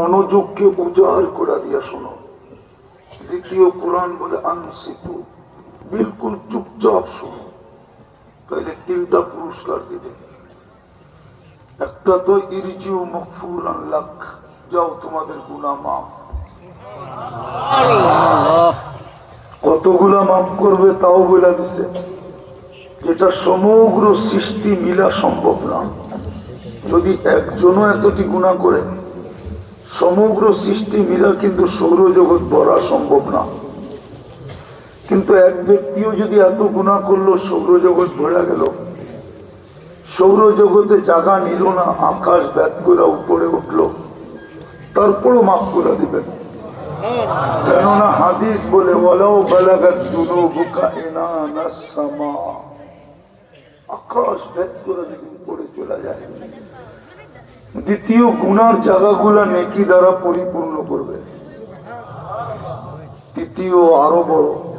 মনোযোগকে উজাড় করে দিয়া শোনো। দ্বিতীয় কোরআন বলে আনসিতু বিলকুল চুপচাপ শোনো। তাহলে তিনটা পুরস্কার দিবে একটা তো ইরজিউ মকফুর লাখ যাও তোমাদের গুণা মাফ। কতগুলা মাফ করবে তাও বলে দিছে। যেটা সমগ্র সৃষ্টি মিলা সম্ভব না। যদি একজনও এতটি গুণা করে সমগ্র সৃষ্টি মিলা কিন্তু সৌরজগৎ ভরা সম্ভব না। কিন্তু এক ব্যক্তিও যদি এত গুণা করল, সৌরজগৎ ভরা গেল। সৌরজগতে জায়গা নিল না, আকাশ ব্যাত করে উপরে উঠল। তারপরও মাফ করে দিবেন। কেননা হাদিস বলে ওলাও বালাগাত ইনানাস সামা। আকাশ ভেদ করে যদি উপরে চলে যায়। দ্বিতীয় গুনার জায়গাগুলা নেকি দ্বারা পরিপূর্ণ করবে। তৃতীয় আরও বড়।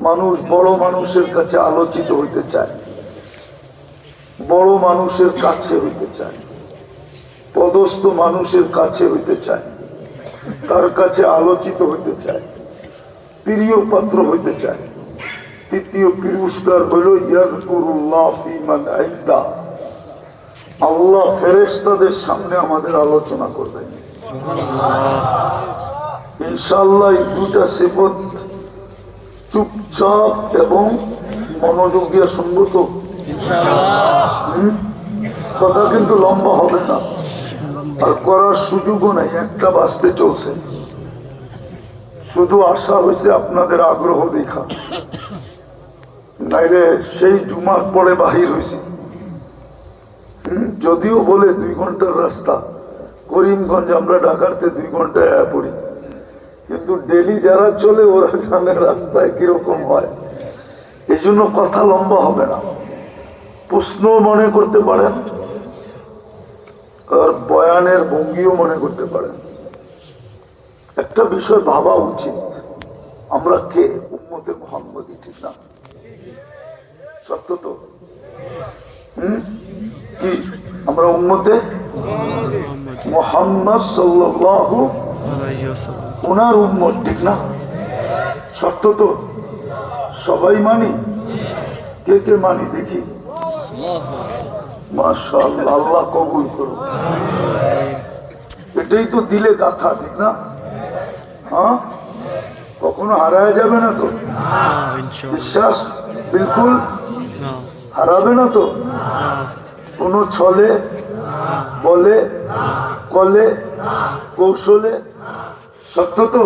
মানুষ বড় মানুষের কাছে আলোচিত হইতে চায়। বড় মানুষের কাছে হইতে চায়। পদস্থ মানুষের কাছে হইতে চায়। তার কাছে আলোচিত হইতে চায়? প্রিয় পাত্র হইতে চায়। তৃতীয় পুরস্কার হইল ইয়াদকুরুল্লাহ ফিমান আইদা আল্লাহ ফেরেশতাদের সামনে আমাদের আলোচনা করবেন ইনশাআল্লাহ এই দুটা সেপত চুপচাপ এবং মনোযোগ কথা কিন্তু লম্বা হবে না। আর করার সুযোগও নাই, একটা বাঁচতে চলছে। শুধু আশা হয়েছে আপনাদের আগ্রহ দেখা নাইলে সেই জুমার পরে বাহির হয়েছে। যদিও বলে দুই ঘণ্টার রাস্তা, করিমগঞ্জ আমরা ঢাকারতে দুই ঘন্টায় পড়ি। কিন্তু ডেলি যারা চলে, ওরা জানে রাস্তায় কীরকম হয়। এই জন্য কথা লম্বা হবে না। প্রশ্ন মনে করতে পারেন, আর বয়ানের ভঙ্গিও মনে করতে পারেন। একটা বিষয় ভাবা উচিত, আমরা কে? উম্মতে মোহাম্মদী ঠিক না। সত্য তো? কি? আমরা উম্মতে মোহাম্মদ সাল্লাল্লাহু ওনার উম্মত ঠিক না? সত্য তো সবাই মানি। কে কে মানি দেখি? মাশাআল্লাহ আল্লাহ কবুল করুন এটাই তো দিলে গাথা ঠিক না? হ্যাঁ? কখনো হারায় যাবে না তো? বিশ্বাস? বিলকুল? হারাবে না তো? কোনো ছলে, বলে, কলে, কৌশলে, সত্য তো?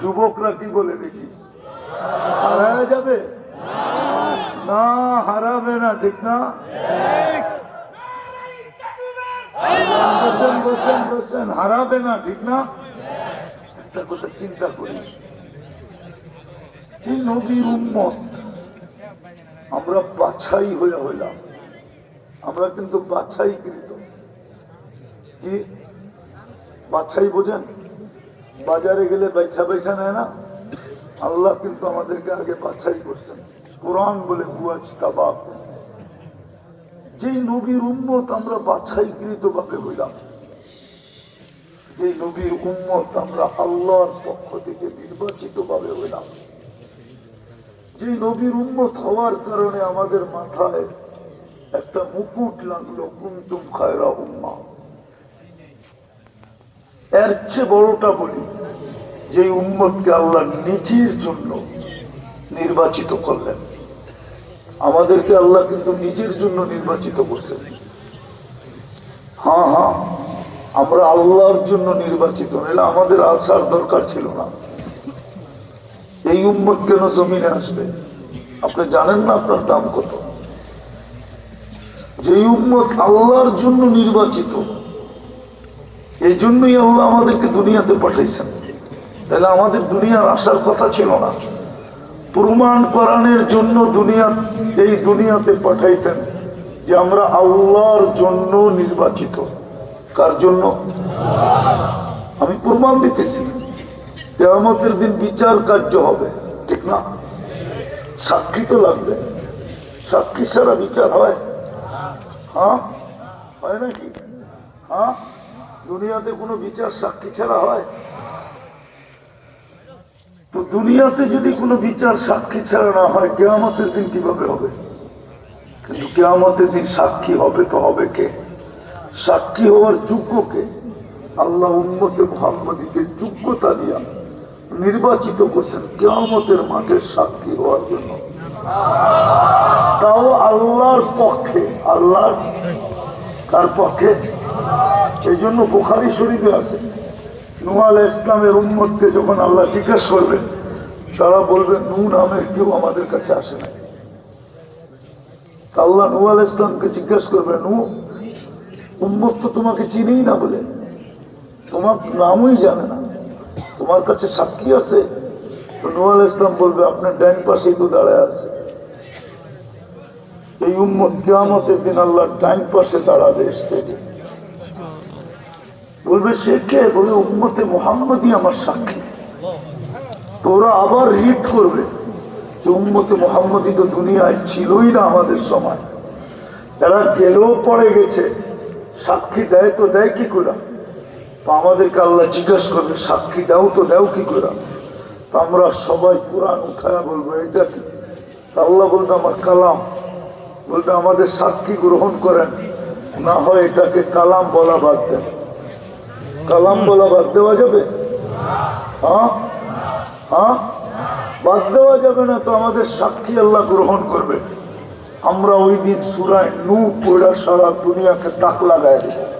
যুবকরা কি বলে দেখি? হারায় যাবে? না, হারাবে না, ঠিক না? হারাবে না, ঠিক না? একটা কথা চিন্তা করি। যে নবীর উম্মত? আমরা বাছাই হয়ে হইলাম। আমরা কিন্তু বাছাই কৃত। কি? বাছাই বোঝেন? বাজারে গেলে বেছা বেছা নেয় না? আল্লাহ কিন্তু আমাদেরকে আগে বাছাই করছেন। কোরআন বলে বুয়াজ তাবাক যে নবীর উম্মত আমরা বাছাইকৃত ভাবে হইলাম যে নবীর উম্মত আমরা আল্লাহর পক্ষ থেকে নির্বাচিত ভাবে হইলাম যে নবীর উম্মত হওয়ার কারণে আমাদের মাথায় একটা মুকুট লাগল কুন্তুম খায়রা উম্মা এর চেয়ে বড়টা বলি, যে উম্মতকে আল্লাহ নিজের জন্য নির্বাচিত করলেন। আমাদেরকে আল্লাহ কিন্তু নিজের জন্য নির্বাচিত করছেন। হ্যাঁ হ্যাঁ আমরা আল্লাহর জন্য নির্বাচিত, নাহলে আমাদের আসার দরকার ছিল না। এই উম্মত কেন জমিনে আসবে? আপনি জানেন না আপনার দাম কত? যে উম্মত আল্লাহর জন্য নির্বাচিত এই জন্যই আল্লাহ আমাদেরকে দুনিয়াতে পাঠাইছেন। তাহলে আমাদের দুনিয়ার আসার কথা ছিল না। প্রমাণ করানোর জন্য দুনিয়া, এই দুনিয়াতে পাঠাইছেন যে আমরা আল্লাহর জন্য নির্বাচিত। কার জন্য? আমি প্রমাণ দিতেছি। কেয়ামতের দিন বিচার কার্য হবে, ঠিক না? সাক্ষী তো লাগবে। সাক্ষী ছাড়া বিচার হয়। হ্যাঁ? হয় নাকি? হ্যাঁ? দুনিয়াতে কোনো বিচার সাক্ষী ছাড়া হয়? তো দুনিয়াতে যদি কোনো বিচার সাক্ষী ছাড়া না হয়, কেয়ামতের দিন কীভাবে হবে? কিন্তু কেয়ামতের দিন সাক্ষী হবে তো হবে কে? সাক্ষী হওয়ার যোগ্য কে? আল্লাহ উম্মতে মোহাম্মদীকে যোগ্যতা দিয়া নির্বাচিত করছেন কেয়ামতের মাঠে সাক্ষী হওয়ার জন্য। তাও আল্লাহর পক্ষে, আল্লাহর তার পক্ষে? এই জন্য বুখারি শরীফে আছে। নুয়াল ইসলামের উম্মতকে যখন আল্লাহ জিজ্ঞেস করবেন, তারা বলবে নু নামের কেউ আমাদের কাছে আসে না আল্লাহ নুয়াল ইসলামকে জিজ্ঞেস করবে নু উম্মত তো তোমাকে চিনেই না বলে। তোমার নামই জানে না। তোমার কাছে সাক্ষী আছে? নুয়াল ইসলাম বলবে, আপনার ডাইন পাশেই তো দাঁড়ায় আছে। এই উম্মত কেয়ামতের দিন আল্লাহর ডাইন পাশে দাঁড়াবে স্টেজে বলবে, সে কে? বলবে উম্মতে মোহাম্মদই আমার সাক্ষী। তো ওরা আবার রিড করবে যে উম্মতে মোহাম্মদই তো দুনিয়ায় ছিলই না আমাদের সময়। তারা গেলেও পড়ে গেছে, সাক্ষী দেয় তো দেয় কি করে? তো আমাদেরকে আল্লাহ জিজ্ঞেস করবে, সাক্ষী দাও তো দাও কি করে? তো আমরা সবাই কোরআন উঠায় বলব, এটা কি? আল্লাহ বলবে, আমার কালাম। বলবে আমাদের সাক্ষী গ্রহণ করেন। না হয় এটাকে কালাম বলা বাদ দেন। কালাম বলা বাদ দেওয়া যাবে? হ্যাঁ? হ্যাঁ? বাদ দেওয়া যাবে না তো আমাদের সাক্ষী আল্লাহ গ্রহণ করবে। আমরা ওই দিন সুরায় নু পড়া সারা দুনিয়াকে তাক লাগাই দেব।